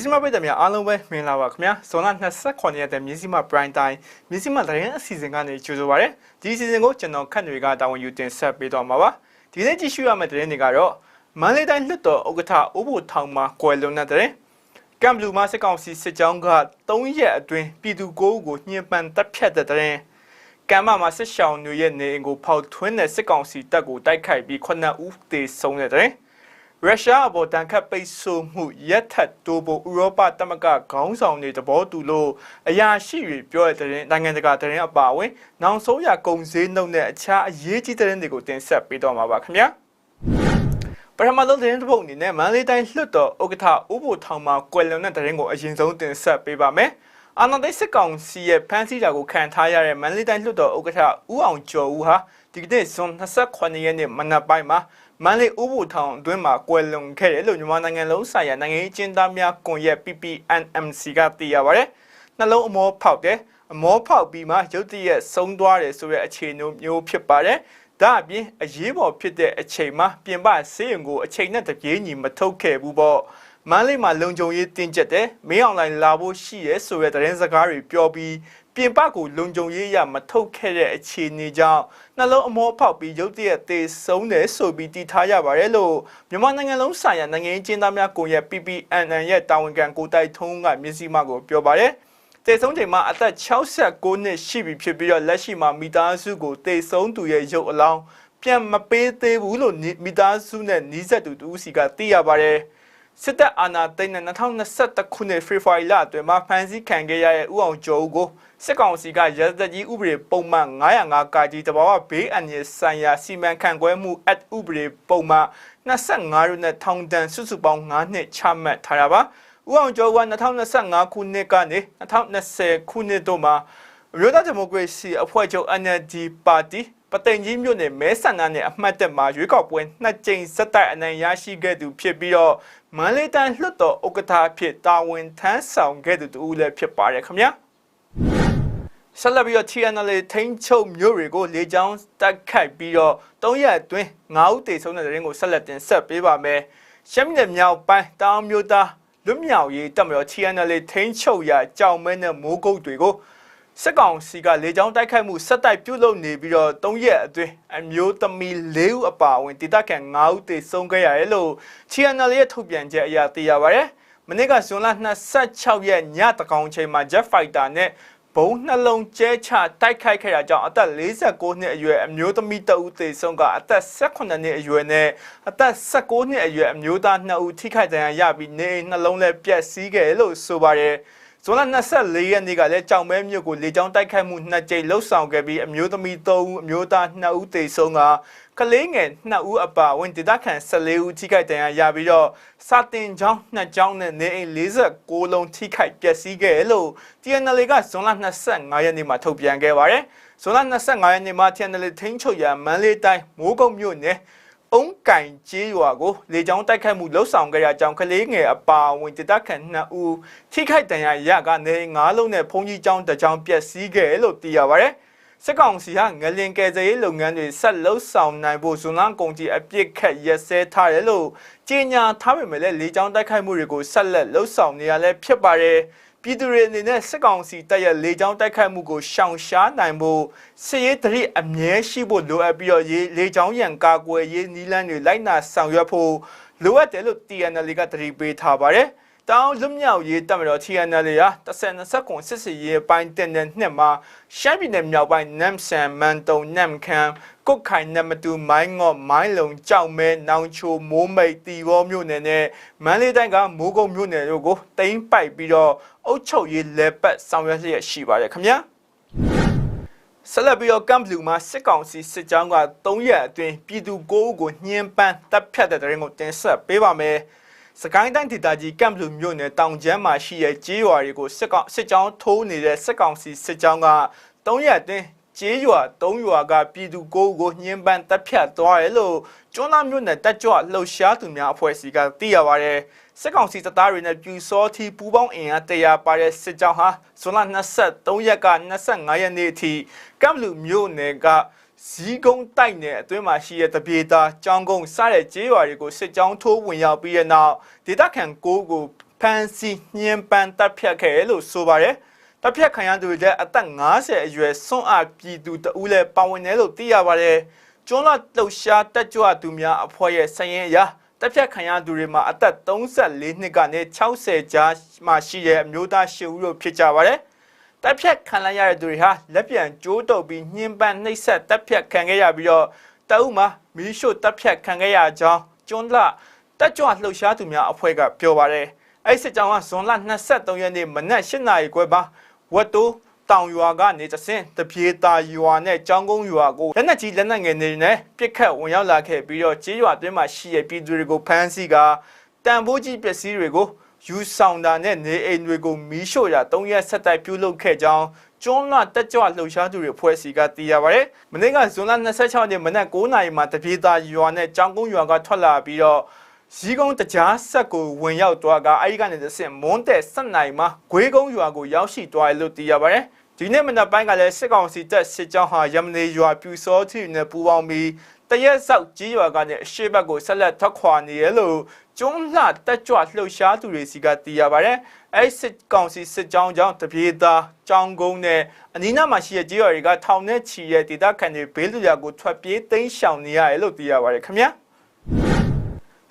မြစည်းမပိတ်တယ်များအားလုံးပဲမင်္ဂလာပါခင်ဗျာဇွန်လ29ရက်တဲ့မြစည်းမ prime time မြစည်းမသတင်းအစီအစဉ်ကနေကြိုဆိုပါရစေဒီအစီအစဉ်ကိုကျွန်တော်ခန့်တွေကတာဝန်ယူတင်ဆက်ပေးတော့မှာပါဒီနေ့ကြည့်ရှုရမယ့်သတင်းတွေကတော့မန္တလေးတိုင်းလွှတ်တော်ဥက္ကဋ္ဌဦးဘိုထောင်မှာကွယ်လွန်တဲ့သတင်းကမ်ဘလူးမစစ်ကောင်စီစစ်ကြောင်းက3ရက်အတွင်းပြည်သူ9ဦးကိုညှဉ်းပန်းတပ်ဖြတ်တဲ့သတင်းကမ်မမှာစစ်ရှောင်းတွေရဲ့နေအိမ်ကိုဖောက်ထွင်းတဲ့စစ်ကောင်စီတပ်ကိုတိုက်ခိုက်ပြီး9ဦးသေဆုံးတဲ့သတင်း ရုရှားအပေါ်တန်ခတ်ပိတ်ဆို့မှုရက်ထက်တိုးဖို့ဥရောပသမဂ္ဂခေါင်းဆောင်တွေသဘောတူလို့အရာရှိတွေပြောတဲ့တဲ့နိုင်ငံတကာတဲ့အပါအဝင်နောက်ဆုံးရကုန်စည်နှုန်းနဲ့အခြားအရေးကြီးတဲ့တွေကိုတင်ဆက်ပေးတော့မှာပါခင်ဗျာပထမဆုံးသတင်းတစ်ပုဒ်အနေနဲ့မန္တလေးတိုင်းလွှတ်တော်ဥက္ကဋ္ဌဦးဘိုထောင်မှာကွယ်လွန်တဲ့တဲ့ကိုအရင်ဆုံးတင်ဆက်ပေးပါမယ်အာဏာသိမ်းစစ်ကောင်စီရဲ့ဖမ်းဆီးတာကိုခံထားရတဲ့မန္တလေးတိုင်းလွှတ်တော်ဥက္ကဋ္ဌဦးအောင်ကျော်ဦးဟာဒီကနေ့ဇွန်28ရက်နေ့မနက်ပိုင်းမှာ မန္တလေးဥပ္ပထောင်အတွင်းမှာကွယ်လွန်ခဲ့တယ်လို့မြန်မာနိုင်ငံလုံးဆိုင်ရာနိုင်ငံရေးကျင်းသားများကွန်ရက် PPNMC ကသိရပါဗျ။နှလုံးအမောဖောက်တယ်အမောဖောက်ပြီးမှရုတ်တရက်ဆုံးသွားတယ်ဆိုတဲ့အခြေအနေမျိုးဖြစ်ပါတယ်။ဒါအပြင်အရေးပေါ်ဖြစ်တဲ့အချိန်မှာပြင်ပဆေးရုံကိုအချိန်နဲ့တပြေးညီမထုတ်ခဲ့ဘူးပေါ့။မန္တလေးမှာလုံခြုံရေးတင်းကျပ်တယ်မင်းအောင်လိုင်းလာဖို့ရှိရဲဆိုတဲ့သတင်းစကားတွေပြောပြီး ပြင်ပကိုလုံခြုံရေးရမထုတ်ခဲ့တဲ့အခြေအနေကြောင့်နှလုံးအမောဖောက်ပြီးရုတ်တရက်သေဆုံးတယ်ဆိုပြီးတည်ထားရပါတယ်လို့မြန်မာနိုင်ငံလုံးဆိုင်ရာနိုင်ငံရေးကျင်းသားများကွန်ရက် PPNN ရဲ့တာဝန်ခံကိုတိုက်ထုံးကမျက်စိမှကိုပြောပါတယ်တေဆုံးချိန်မှာအသက်69နှစ်ရှိပြီဖြစ်ပြီးတော့လက်ရှိမှာမိသားစုကိုတေဆုံးသူရဲ့ရုပ်အလောင်းပြန်မပေးသေးဘူးလို့မိသားစုနဲ့နီးစပ်သူတူစီကသိရပါတယ် စစ်တပ်အာဏာသိမ်းတဲ့2021ခုနှစ်ဖေဖော်ဝါရီလအတွင်းမှာဖမ်းဆီးခံခဲ့ရတဲ့ဥအောင်ကျော်ဦးကိုစစ်ကောင်စီကရသကြီးဥပဒေပုံမှန်905ကကြီးတဘာဝဘေးအန္တရာယ်ဆိုင်ရာစီမံခန့်ခွဲမှုအက်ဥပဒေပုံမှန်25ရုနဲ့ထောင်ဒဏ်စုစုပေါင်း9နှစ်ချမှတ်ထားတာပါဥအောင်ကျော်က2025ခုနှစ်ကနေ2020ခုနှစ်တို့မှာအမျိုးသားဒီမိုကရေစီအဖွဲ့ချုပ် NLD ပါတီ ပသိမ်ကြီးမြို့နယ်မဲဆန္ဒနယ်အမှတ်တက်မှာရွေးကောက်ပွဲနှစ်ကြိမ်ဆက်တိုက်အနိုင်ရရှိခဲ့သူဖြစ်ပြီးတော့မန္တလေးတိုင်းလွှတ်တော်ဥက္ကဋ္ဌအဖြစ်တာဝန်ထမ်းဆောင်ခဲ့သူတူလည်းဖြစ်ပါတယ်ခင်ဗျာဆက်လက်ပြီးတော့ TNL ထိန်းချုပ်မြို့တွေကိုလေကြောင်းတက်ခိုက်ပြီးတော့၃ရက်အတွင်း၅ဦးတေဆုံးတဲ့တဲ့ရင်ကိုဆက်လက်တင်ဆက်ပေးပါမယ်ရှမ်းပြည်နယ်မြောက်ပိုင်းတောင်မြို့သားလွတ်မြောက်ရေးတပ်မတော် TNL ထိန်းချုပ်ရာကြောင်မဲနဲ့မိုးကုတ်တွေကို စစ်ကောင်စီကလေကြောင်းတိုက်ခိုက်မှုဆက်တိုက်ပြုလုပ်နေပြီးတော့၃ရက်အတွင်းအမျိုးသမီး၄ဦးအပါအဝင်ဒေသခံ၅ဦးသေဆုံးခဲ့ရတယ်လို့ TNL ရဲ့ထုတ်ပြန်ချက်အရသိရပါတယ်။မနေ့ကဇွန်လ26ရက်ညတကောင်ချိန်မှာ Jet Fighter နဲ့ဘုံနှလုံးကျဲချတိုက်ခိုက်ခဲ့တာကြောင့်အသက်49နှစ်အရွယ်အမျိုးသမီးတဦးသေဆုံးကအသက်18နှစ်အရွယ်နဲ့အသက်19နှစ်အရွယ်အမျိုးသား2ဦးထိခိုက်ဒဏ်ရာရပြီးနေအိမ်နှလုံးလည်းပျက်စီးခဲ့လို့ဆိုပါတယ်။ ဇွန်လ24ရက်နေ့ကလည်းကြောင်မဲမြို့ကိုလေကြောင်းတိုက်ခိုက်မှုနှစ်ကြိမ်လှုပ်ဆောင်ခဲ့ပြီးအမျိုးသမီး3ဦးအမျိုးသား2ဦးသေဆုံးကကလေးငယ်2ဦးအပါအဝင်ဒေသခံ14ဦးထိခိုက်ဒဏ်ရာရပြီးတော့စာတင်ကျောင်း2ကျောင်းနဲ့နေအိမ်46လုံးထိခိုက်ပျက်စီးခဲ့လို့ TNL ကဇွန်လ25ရက်နေ့မှာထုတ်ပြန်ခဲ့ပါတယ်ဇွန်လ25ရက်နေ့မှာ TNL ထိန်းချုပ်ရာမန္တလေးတိုင်းမိုးကုတ်မြို့နယ် အုံကင်ကျေးရွာကိုလေကြောင်းတိုက်ခတ်မှုလှုပ်ဆောင်ခဲ့တဲ့အကြောင်းကလေးငယ်အပါအဝင်ဒေသခံ2ဦးထိခိုက်ဒဏ်ရာရကနေ9လုံးနဲ့ဖုန်ကြီးကျောင်းတစ်ကျောင်းပျက်စီးခဲ့လို့သိရပါဗျ။စစ်ကောင်စီဟာငလင်ကယ်ဆယ်ရေးလုပ်ငန်းတွေဆက်လှုပ်ဆောင်နိုင်ဖို့ဇွန်လကုန်ကြီးအပြစ်ခတ်ရက်စဲထားတယ်လို့ကြေညာထားပေမဲ့လည်းလေကြောင်းတိုက်ခိုက်မှုတွေကိုဆက်လက်လှုပ်ဆောင်နေရလဲဖြစ်ပါတယ်။ ပြည်သူတွေအနေနဲ့စစ်ကောင်စီတပ်ရဲ့လေကြောင်းတိုက်ခိုက်မှုကိုရှောင်ရှားနိုင်ဖို့စစ်ရေးတရိအမြဲရှိဖို့လိုအပ်ပြီးတော့လေကြောင်းရန်ကာကွယ်ရေးနည်းလမ်းတွေလိုက်နာဆောင်ရွက်ဖို့လိုအပ်တယ်လို့ TNL ကတတိပေးထားပါတယ်။တောင်လွတ်မြောက်ရေးတပ်မတော် TNL ရာ10-20ကွန်စစ်စီရေးပိုင်းတင်တဲ့နှစ်မှာရှမ်းပြည်နယ်မြောက်ပိုင်းနမ်ဆန်မန်တုံနမ်ခမ် ကုတ်ခိုင်နမတူမိုင်းငေါ့မိုင်းလုံကြောက်မဲနောင်ချိုမိုးမိတ်တီဘောမြို့နယ်နဲ့မန္တလေးတိုင်းကမိုးကုတ်မြို့နယ်တို့ကိုတိမ့်ပိုက်ပြီးတော့အုပ်ချုပ်ရေးလက်ပတ်ဆောင်ရွက်ရရှိပါတယ်ခင်ဗျာဆက်လက်ပြီးတော့ကမ်ဘလူးမှာစစ်ကောင်စီစစ်ကြောင်းက3ရက်အတွင်းပြည်သူ9ဦးကိုညှဉ်းပန်းတပ်ဖြတ်တဲ့တဲ့ရင်ကိုတင်ဆက်ပေးပါမယ်စကိုင်းတိုင်းဒေသကြီးကမ်ဘလူးမြို့နယ်တောင်ကျမ်းမှာရှိတဲ့ကျေးရွာတွေကိုစစ်ကောင်စစ်ကြောင်းထိုးနေတဲ့စစ်ကောင်စီစစ်ကြောင်းက3ရက်အတွင်း ကျေးရွာ၃ရွာကပြည်သူကိုးကိုညှဉ်းပန်းတပ်ဖြတ်သွားတယ်လို့ကျွန်းသားမြို့နယ်တက်ကြွလှုပ်ရှားသူများအဖွဲ့အစည်းကသိရပါဗျ။စစ်ကောင်စီတပ်သားတွေနဲ့ပြူစောထီပူပေါင်းအင်အားတရားပါတဲ့စစ်ကြောင်းဟာဇွန်လ23ရက်က25ရက်နေ့အထိကမ်လူမြို့နယ်ကဇီးကုန်းတိုက်နယ်အတွင်းမှာရှိတဲ့တပြေတာကျောင်းကုန်းစတဲ့ကျေးရွာတွေကိုစစ်ကြောင်းထိုးဝင်ရောက်ပြီးတဲ့နောက်ဒေသခံကိုးကိုဖန်စီညှဉ်းပန်းတပ်ဖြတ်ခဲ့တယ်လို့ဆိုပါတယ် တပ်ဖြတ်ခံရသူတွေလည်းအသက်50အရွယ်ဆွန့်အားပြည်သူတဦးလည်းပါဝင်တယ်လို့သိရပါတယ်ကျွန်းလလှုပ်ရှားတက်ကြွသူများအဖွဲ့ရဲ့စည်ရင်အရာတပ်ဖြတ်ခံရသူတွေမှာအသက်34နှစ်ကနေ60ကြားမှရှိတဲ့အမျိုးသားရှစ်ဦးတို့ဖြစ်ကြပါတယ်တပ်ဖြတ်ခံလိုက်ရတဲ့သူတွေဟာလက်ပြန်ကျိုးတုပ်ပြီးညှဉ်းပန်းနှိပ်စက်တပ်ဖြတ်ခံခဲ့ရပြီးတော့တအုပ်မှာမီးရှို့တပ်ဖြတ်ခံခဲ့ရကြောင်းကျွန်းလတက်ကြွလှုပ်ရှားသူများအဖွဲ့ကပြောပါတယ်အဲ့စစ်ကြောင်းကဇွန်လ23ရက်နေ့မနက်8နာရီခွဲမှာ ဝတ်တိုးတောင်ရွာကနေတဆင့်တပြေတာရွာနဲ့ကျောင်းကုန်းရွာကိုလက်နက်ကြီးလက်နက်ငယ်တွေနဲ့ပစ်ခတ်ဝင်ရောက်လာခဲ့ပြီးတော့ကြေးရွာအတွင်းမှာရှိတဲ့ပြည်သူတွေကိုဖမ်းဆီးကတန်ဖိုးကြီးပစ္စည်းတွေကိုယူဆောင်တာနဲ့နေအိမ်တွေကိုမီးရှို့တာ၃ရက်ဆက်တိုက်ပြုလုပ်ခဲ့ကြောင်းကျွန်းလတက်ကြွလှုပ်ရှားသူတွေဖွဲ့စည်းကသိရပါတယ်။မနေ့ကဇွန်လ26ရက်နေ့မနက်9:00နာရီမှာတပြေတာရွာနဲ့ကျောင်းကုန်းရွာကထွက်လာပြီးတော့ ဇီးကုန်းတကြားဆက်ကိုဝင်ရောက်သွားကအဲဒီကနေတစ်ဆင့်မွန်းတဲ့ဆက်နိုင်မှာဂွေးကုန်းရွာကိုရောက်ရှိသွားတယ်လို့သိရပါတယ်။ဒီနေ့မနက်ပိုင်းကလည်းစစ်ကောင်စီတပ်စစ်ကြောင်းဟာရမနေရွာပြူစောတီနဲ့ပူးပေါင်းပြီးတရက်ဆောက်ကြီးရွာကနေအရှိဘက်ကိုဆက်လက်ထွက်ခွာနေရလို့ကျွန်းလှတက်ကြွလှုပ်ရှားသူတွေစီကသိရပါတယ်။အဲစစ်ကောင်စီစစ်ကြောင်းကြောင့်တပြေသားကြောင်းကုန်းနဲ့အနီးနားမှာရှိတဲ့ကြီးရွာတွေကထောင်နဲ့ချီရဲ့ဒေသခံတွေဘေးလူရာကိုထွက်ပြေးတိမ်းရှောင်နေရတယ်လို့သိရပါတယ်ခင်ဗျာ။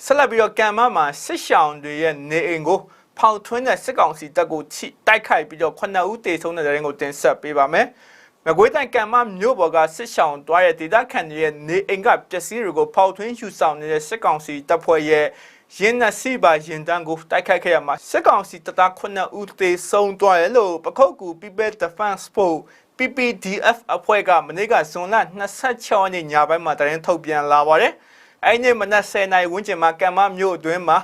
ဆက်လက်ပြီးတော့ကံမမှာစစ်ရှောင်တွေရဲ့နေအိမ်ကိုဖောက်ထွင်းတဲ့စစ်ကောင်စီတပ်ကိုချိတိုက်ခိုက်ပြီးတော့9ဦးတေဆုံးတဲ့တဲ့ရင်ကိုတင်ဆက်ပေးပါမယ်။မကွေးတိုင်းကံမမြို့ပေါ်ကစစ်ရှောင်တွားရဲ့ဒေသခံတွေရဲ့နေအိမ်ကပစ္စည်းတွေကိုဖောက်ထွင်းယူဆောင်နေတဲ့စစ်ကောင်စီတပ်ဖွဲ့ရဲ့ရင်နစီပါရင်တန်းကိုတိုက်ခိုက်ခဲ့ရမှာစစ်ကောင်စီတပ်သား9ဦးသေဆုံးသွားတယ်လို့ပခုတ်ကူ People Defense Force PPDF အဖွဲ့ကမနေ့ကဇွန်လ26ရက်နေ့ညပိုင်းမှာတရင်ထုတ်ပြန်လာပါတယ်။ အဲဒီနေ့မနက်10:00နာရီဝန်းကျင်မှာကံမမြို့အတွင်းမှာ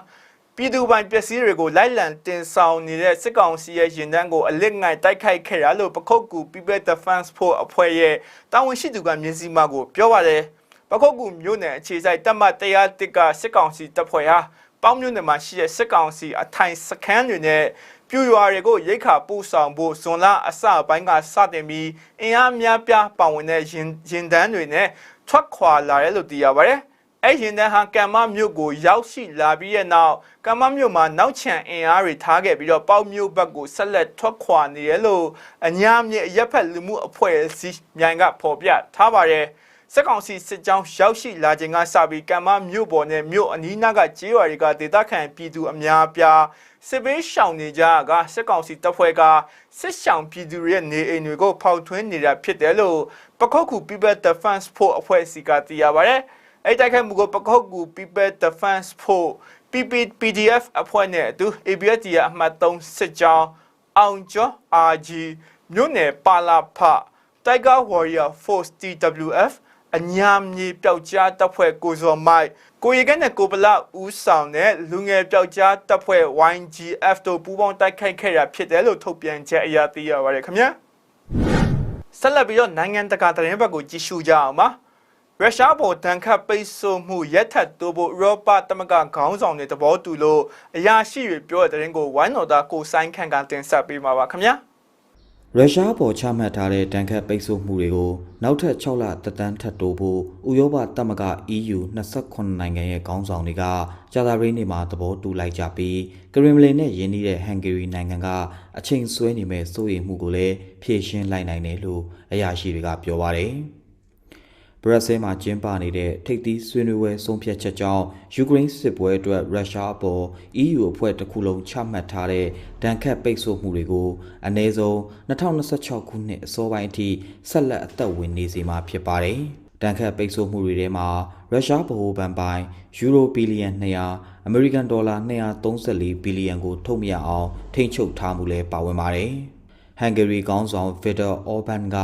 ပြည်သူပိုင်ပစ္စည်းတွေကိုလိုက်လံတင်ဆောင်နေတဲ့စစ်ကောင်စီရဲ့ရင်တန်းကိုအလစ်ငိုင်တိုက်ခိုက်ခဲ့ရလို့ပခုတ်ကူ People Defense Force အဖွဲ့ရဲ့တာဝန်ရှိသူကမြင်းစီမကိုပြောပါတယ်ပခုတ်ကူမြို့နယ်အခြေစိုက်တပ်မတရားတစ်ကစစ်ကောင်စီတပ်ဖွဲ့ဟာပေါင်းမြို့နယ်မှာရှိတဲ့စစ်ကောင်စီအထိုင်စခန်းတွေနဲ့ပြူရွာတွေကိုရိတ်ခါပို့ဆောင်ဖို့ဇွန်လအစပိုင်းကစတင်ပြီးအင်အားများပြားပါဝင်တဲ့ရင်ရင်တန်းတွေနဲ့ထွက်ခွာလာတယ်လို့သိရပါတယ်။ အဲ့ရင်တန်းဟာကမ္မမြို့ကိုရောက်ရှိလာပြီးတဲ့နောက်ကမ္မမြို့မှာနောက်ချန်အင်အားတွေထားခဲ့ပြီးတော့ပေါက်မြို့ဘက်ကိုဆက်လက်ထွက်ခွာနေရလို့အညာမြေအရက်ဖက်လူမှုအဖွဲ့အစည်းမြိုင်ကဖော်ပြထားပါတယ်စက်ကောင်စီစစ်ကြောင်းရောက်ရှိလာခြင်းကစပြီးကမ္မမြို့ပေါ်နဲ့မြို့အနီးနားကကျေးရွာတွေကဒေသခံပြည်သူအများပြားစစ်ဘေးရှောင်နေကြကစစ်ကောင်စီတပ်ဖွဲ့ကစစ်ရှောင်ပြည်သူရဲ့နေအိမ်တွေကိုဖောက်ထွင်းနေတာဖြစ်တယ်လို့ပခုတ်ကူ People Defense Force အဖွဲ့အစည်းကသိရပါတယ်။ အဲ့တိုက်ခိုက်မှုကိုပခုတ်ကူ People Defense Force PPPDF အဖွဲ့နဲ့အတူ ABSD အမှတ်3စစ်ကြောင်းအောင်ကျော် RG မြို့နယ်ပါလာဖ Tiger Warrior Force TWF အညာမြေပျောက်ကြားတပ်ဖွဲ့ကိုစော်မိုက်ကိုရီကနဲ့ကိုပလဦးဆောင်တဲ့လူငယ်ပျောက်ကြားတပ်ဖွဲ့ YGF တို့ပူးပေါင်းတိုက်ခိုက်ခဲ့တာဖြစ်တယ်လို့ထုတ်ပြန်ချက်အရသိရပါတယ်ခင်ဗျာဆက်လက်ပြီးတော့နိုင်ငံတကာသတင်းဘက်ကိုကြည့်ရှုကြအောင်ပါ ရုရှားပေါ်တန်ခတ်ပိတ်ဆို့မှုရက်ထပ်တိုးဖို့ဥရောပသမဂ္ဂခေါင်းဆောင်တွေသဘောတူလို့အရာရှိတွေပြောတဲ့တဲ့ရင်ကိုဝိုင်းတော်သားကိုဆိုင်ခန့်ကတင်ဆက်ပေးမှာပါခင်ဗျာရုရှားပေါ်ချမှတ်ထားတဲ့တန်ခတ်ပိတ်ဆို့မှုတွေကိုနောက်ထပ်6လတက်တန်းထပ်တိုးဖို့ဥရောပသမဂ္ဂ EU 28နိုင်ငံရဲ့ခေါင်းဆောင်တွေကကြာသပတေးနေ့မှာသဘောတူလိုက်ကြပြီးကရင်မလင်နဲ့ယင်းနှီးတဲ့ဟန်ဂေရီနိုင်ငံကအချိန်ဆွဲနေမဲ့စိုးရိမ်မှုကိုလည်းဖြေရှင်းလိုက်နိုင်တယ်လို့အရာရှိတွေကပြောပါတယ်။ ဘရက်ဆဲမှာကျင်းပနေတဲ့ထိပ်သီးဆွေးနွေးပွဲဆုံးဖြတ်ချက်ကြောင့်ယူကရိန်းစစ်ပွဲအတွက်ရုရှားအပေါ် EU အဖွဲ့တစ်ခုလုံးချမှတ်ထားတဲ့ဒဏ်ခတ်ပိတ်ဆို့မှုတွေကိုအနည်းဆုံး2026ခုနှစ်အစောပိုင်းအထိဆက်လက်အသက်ဝင်နေစေမှာဖြစ်ပါတယ်။တန်ခတ်ပိတ်ဆို့မှုတွေထဲမှာရုရှားဗဟိုဘဏ်ပိုင်းယူရိုဘီလီယံ200အမေရိကန်ဒေါ်လာ234ဘီလီယံကိုထုတ်မြအောင်ထိန်းချုပ်ထားမှုလည်းပါဝင်ပါတယ်။ဟန်ဂေရီကောင်းဆောင်ဗီတာအော်ဘန်က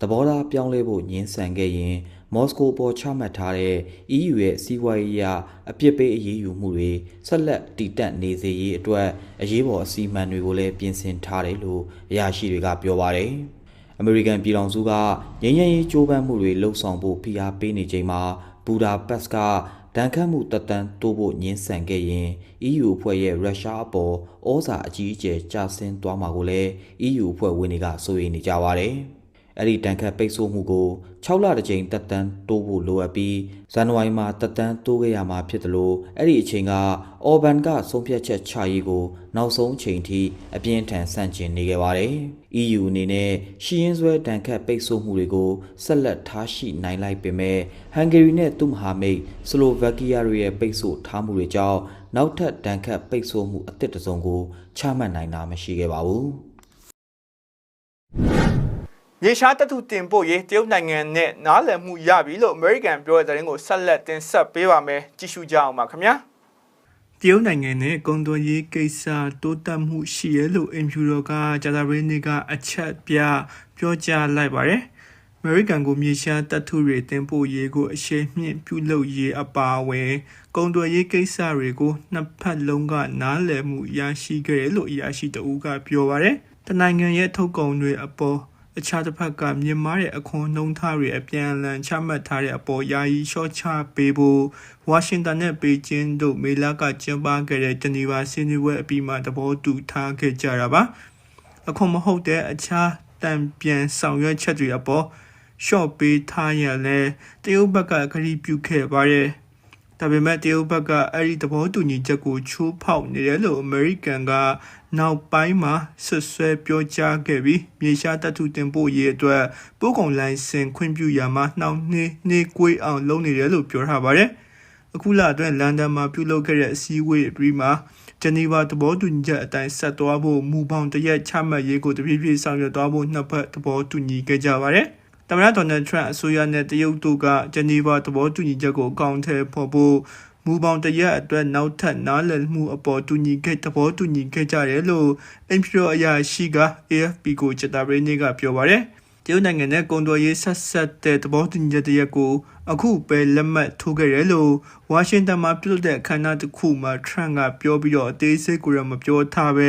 သဘောထားပြောင်းလဲဖို့ညှင်းဆန်ခဲ့ရင် မော်စကိုပေါ်ချမှတ်ထားတဲ့ EU ရဲ့စီးပွားရေးအအပြစ်ပေးအရေးယူမှုတွေဆက်လက်တည်တံ့နေစေရေးအတွက်အရေးပေါ်အစီအမံတွေကိုလည်းပြင်ဆင်ထားတယ်လို့အရာရှိတွေကပြောပါတယ်။အမေရိကန်ပြည်ထောင်စုကငြိမ်းချမ်းရေးကြိုးပမ်းမှုတွေလှုပ်ဆောင်ဖို့ဖိအားပေးနေချိန်မှာဘူဒါပက်စ်ကဒဏ်ခတ်မှုတက်တန်းတိုးဖို့ညှင်းဆန်ခဲ့ရင် EU အဖွဲ့ရဲ့ရုရှားအပေါ်ဩဇာအကြီးအကျယ်ကျဆင်းသွားမှာကိုလည်း EU အဖွဲ့ဝင်တွေကစိုးရိမ်နေကြပါတယ်။ အဲ့ဒီတန်ခတ်ပိတ်ဆို့မှုကို6လတစ်ကြိမ်တက်တန်းတိုးဖို့လိုအပ်ပြီးဇန်နဝါရီမှာတက်တန်းတိုးခဲ့ရမှာဖြစ်တယ်လို့အဲ့ဒီအချိန်ကအော်ဘန်ကဆုံးဖြတ်ချက်ချရေးကိုနောက်ဆုံးအချိန်ထိအပြင်းထန်ဆန့်ကျင်နေခဲ့ပါတယ်။ EU အနေနဲ့ရှီရင်ဆွဲတန်ခတ်ပိတ်ဆို့မှုတွေကိုဆက်လက်ထားရှိနိုင်လိုက်ပေမဲ့ဟန်ဂေရီနဲ့သူ့မဟာမိတ်စလိုဗက်ကီးယားတို့ရဲ့ပိတ်ဆို့ထားမှုတွေကြောင့်နောက်ထပ်တန်ခတ်ပိတ်ဆို့မှုအသစ်တစ်စုံကိုချမှတ်နိုင်တာမရှိခဲ့ပါဘူး။ မြေရှားတပ်ထုတင်ပို့ရေးတရုတ်နိုင်ငံနဲ့နားလည်မှုရပြီလို့ American ပြောတဲ့သတင်းကိုဆက်လက်တင်ဆက်ပေးပါမယ်ကြည့်ရှုကြအောင်ပါခင်ဗျာတရုတ်နိုင်ငံနဲ့ကုန်သွယ်ရေးကိစ္စတိုးတက်မှုရှိရလို့အင်ဖြူတော်ကဂျာတာဘရင်းနေကအချက်ပြပြောကြားလိုက်ပါတယ်။ American ကိုမြေရှားတပ်ထုတွေတင်ပို့ရေးကိုအရှိန်မြင့်ပြုလုပ်ရေးအပါအဝင်ကုန်သွယ်ရေးကိစ္စတွေကိုနှစ်ဖက်လုံးကနားလည်မှုရရှိခဲ့တယ်လို့အရာရှိတအူးကပြောပါတယ်။တနိုင်ငံရဲ့ထုတ်ကုန်တွေအပေါ် အခြားတစ်ဖက်ကမြင့်မားတဲ့အခွန်နှုန်းထားတွေအပြန်အလှန်ချမှတ်ထားတဲ့အပေါ်ယာယီလျှော့ချပေးဖို့ဝါရှင်တန်နဲ့ပေကျင်းတို့မေလကကျင်းပခဲ့တဲ့ဂျနီဗာဆွေးနွေးပွဲအပြီးမှာသဘောတူထားခဲ့ကြတာပါ။အခုမဟုတ်တဲ့အခြားတံပြန်ဆောင်ရွက်ချက်တွေအပေါ်လျှော့ပေးထားရလဲတရုတ်ဘက်ကခရီးပြုခဲ့ပါတယ်။ ဒါပေမဲ့တရုတ်ဘက်ကအဲ့ဒီသဘောတူညီချက်ကိုချိုးဖောက်နေတယ်လို့အမေရိကန်ကနောက်ပိုင်းမှာဆွဆွဲပြောကြားခဲ့ပြီးမြေရှားတပ်ထုတင်ပို့ရေးအတွက်ပို့ကုန်လိုင်စင်ခွင့်ပြုရမှာနှောင့်နှေးနှေးကွေးအောင်လုပ်နေတယ်လို့ပြောထားပါတယ်။အခုလအတွင်းလန်ဒန်မှာပြုလုပ်ခဲ့တဲ့အစည်းအဝေးအပြီးမှာဂျနီဗာသဘောတူညီချက်အတိုင်းဆက်သွားဖို့မူပေါင်းတရက်ချမှတ်ရေးကိုတဖြည်းဖြည်းဆောင်ရွက်သွားဖို့နှစ်ဖက်သဘောတူညီခဲ့ကြပါတယ်။ သမ္မတဒေါ်နယ်ထရန့်အစိုးရနဲ့တရုတ်တို့ကဂျနီဗာသဘောတူညီချက်ကိုအကောင့်ထဲပေါ်ဖို့မူပေါင်းတရက်အတွက်နောက်ထပ်နားလည်မှုအပေါ်တူညီခဲ့သဘောတူညီခဲ့ကြတယ်လို့အင်ဖီရိုအရာရှိက AFP ကိုချက်တာဘရင်းနေကပြောပါတယ်။တရုတ်နိုင်ငံနဲ့ကုန်သွယ်ရေးဆက်ဆက်တဲ့သဘောတူညီချက်တရက်ကိုအခုပဲလက်မှတ်ထိုးခဲ့တယ်လို့ဝါရှင်တန်မှာပြုလုပ်တဲ့အခမ်းအနားတစ်ခုမှာထရန့်ကပြောပြီးတော့အသေးစိတ်ကိုတော့မပြောထားပဲ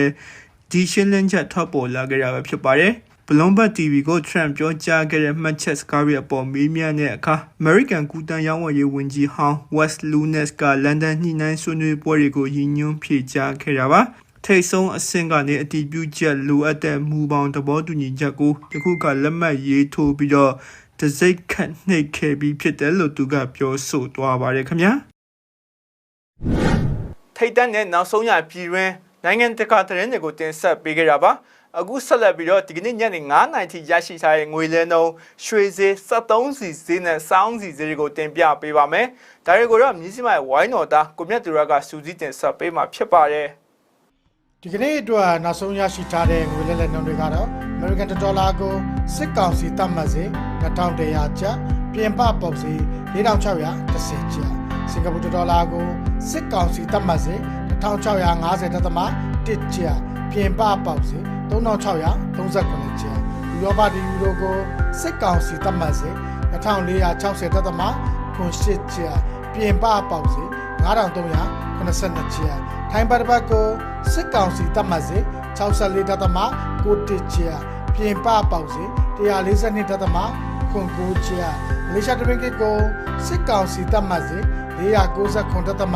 ဒီရှင်းလင်းချက်ထွက်ပေါ်လာခဲ့တာပဲဖြစ်ပါတယ်။ Bloomberg TV ကို Trump ပြောကြားခဲ့တဲ့မှတ်ချက်စကားတွေအပေါ်မေးမြန်းတဲ့အခါ American ကူတန်ရောင်းဝယ်ရေးဝန်ကြီးဟောင်း West Lunes ကလန်ဒန်ညှိနှိုင်းဆွေးနွေးပွဲတွေကိုရည်ညွှန်းဖြေကြားခဲ့တာပါ။ထိတ်ဆုံးအဆင့်ကနေအတည်ပြုချက်လိုအပ်တဲ့မူပေါင်းသဘောတူညီချက်ကိုယခုကလက်မှတ်ရေးထိုးပြီးတော့တစိတ်ခတ်နှိပ်ခဲ့ပြီးဖြစ်တယ်လို့သူကပြောဆိုသွားပါတယ်ခင်ဗျာထိတ်တန့်တဲ့နောက်ဆုံးရပြည်တွင်းနိုင်ငံတကာသတင်းတွေကိုတင်ဆက်ပေးကြတာပါ အခုဆက်လက်ပြီးတော့ဒီကနေ့ညနေ9:00နာရီထိရရှိထားတဲ့ငွေလဲနှုန်းရွှေဈေး73စီဈေးနဲ့စောင်းစီဈေးတွေကိုတင်ပြပေးပါမယ်။ဒါတွေကိုတော့မြစည်းမဝိုင်းတော်သားကိုမြတ်သူရကစူးစီးတင်ဆက်ပေးမှာဖြစ်ပါတယ်။ဒီကနေ့အတွက်နောက်ဆုံးရရှိထားတဲ့ငွေလဲလှယ်နှုန်းတွေကတော့ American Dollar ကိုစစ်ကောင်စီတတ်မှတ်စေ2100ကျပ်ပြင်ပပေါက်စေ4610ကျပ်စင်ကာပူဒေါ်လာကိုစစ်ကောင်စီတတ်မှတ်စေ1650တသမ1ကျပ် ပြင်ပပေါက်စေ3639ကျပ်ဥရောပဒီယူရိုကိုစစ်ကောင်စီတတ်မှတ်စေ2460တသမ98ကျပ်ပြင်ပပေါက်စေ9382ကျပ်ထိုင်းဘတ်ဘတ်ကိုစစ်ကောင်စီတတ်မှတ်စေ64တသမ91ကျပ်ပြင်ပပေါက်စေ142တသမ9ကျပ်မလေးရှားတရင်ကစ်ကိုစစ်ကောင်စီတတ်မှတ်စေ499တသမ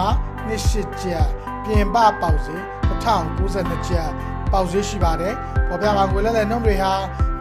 28ကျပ်ပြင်ပပေါက်စေ 1092ကျပ်ပေါက်ဈေးရှိပါတယ်။ပေါ်ပြပါငွေလဲလဲနှုန်းတွေဟာ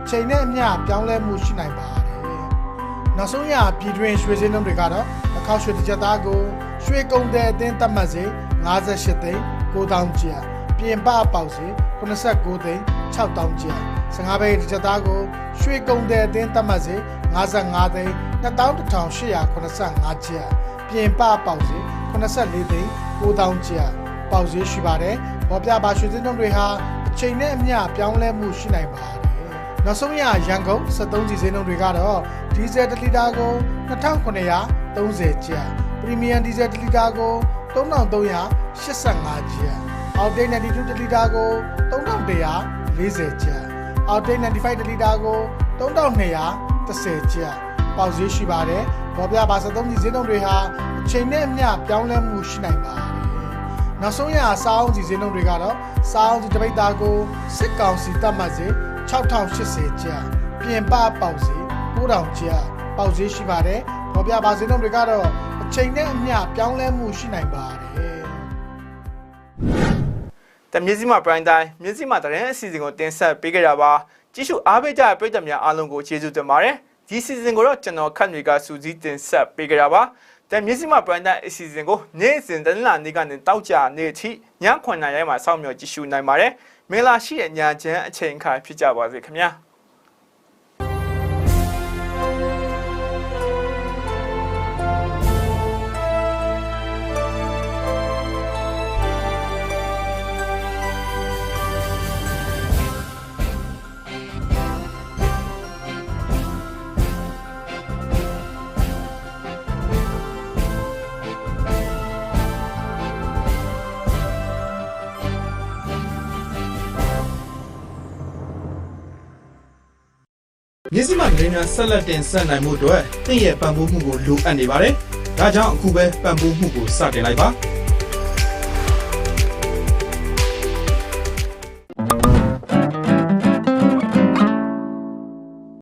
ချိန်နဲ့အမျှပြောင်းလဲမှုရှိနိုင်ပါတယ်။နောက်ဆုံးရပြည်တွင်းရွှေစင်းနှုန်းတွေကတော့အခောက်ရွှေတစ်ချက်သားကိုရွှေကုန်တဲ့အသင်းတတ်မှတ်စေ58သိန်း9000ကျပ်ပြင်ပပေါက်စေ89သိန်း6000ကျပ်15ဘိတ်တစ်ချက်သားကိုရွှေကုန်တဲ့အသင်းတတ်မှတ်စေ55သိန်း21885ကျပ်ပြင်ပပေါက်စေ84သိန်း9000ကျပ် ပေါက်ဈေးရှိပါတယ်။ပေါ်ပြပါရွှေစင်းနှုန်းတွေဟာအချိန်နဲ့အမျှပြောင်းလဲမှုရှိနိုင်ပါတယ်။နောက်ဆုံးရရန်ကုန်73စီစင်းနှုန်းတွေကတော့ဒီဇယ်1လီတာကို2930ကျပ်၊ပရီမီယံဒီဇယ်1လီတာကို3385ကျပ်၊အောက်တိတ်92လီတာကို3140ကျပ်၊အောက်တိတ်95လီတာကို3210ကျပ်ပေါက်ဈေးရှိပါတယ်။ပေါ်ပြပါ73စီစင်းနှုန်းတွေဟာအချိန်နဲ့အမျှပြောင်းလဲမှုရှိနိုင်ပါတယ်။ နောက်ဆုံးရစားအောင်စီစင်းနှုန်းတွေကတော့စားအောင်စီတပိတ်သားကိုစစ်ကောင်စီတတ်မှတ်စေ6080ကျပ်ပြင်ပပေါက်စီ9000ကျပ်ပေါက်ဈေးရှိပါတယ်။ပေါ်ပြပါစင်းနှုန်းတွေကတော့အချိန်နဲ့အမျှပြောင်းလဲမှုရှိနိုင်ပါတယ်။တမြစည်းမပရိုင်းတိုင်းမြစည်းမတရင်အစီအစဉ်ကိုတင်ဆက်ပေးကြတာပါကြည့်ရှုအားပေးကြတဲ့ပရိသတ်များအားလုံးကိုကျေးဇူးတင်ပါတယ်ဒီ season ကိုတော့ကျွန်တော်ခန့်တွေကစူးစီးတင်ဆက်ပေးကြတာပါ တဲ့မြစည်းမ brand အစီအစဉ်ကိုနေ့စဉ်တနင်္လာနေ့ကနေတောက်ကြနေ့အထိည9:00နာရီမှာစောင့်မျှော်ကြည့်ရှုနိုင်ပါတယ်မင်္ဂလာရှိတဲ့ညချမ်းအချိန်အခါဖြစ်ကြပါစေခင်ဗျာ စိမှသတင်းများဆက်လက်တင်ဆက်နိုင်မှုအတွက်သင်ရဲ့ပံ့ပိုးမှုကိုလိုအပ်နေပါတယ်။ဒါကြောင့်အခုပဲပံ့ပိုးမှုကိုစတင်လိုက်ပါ။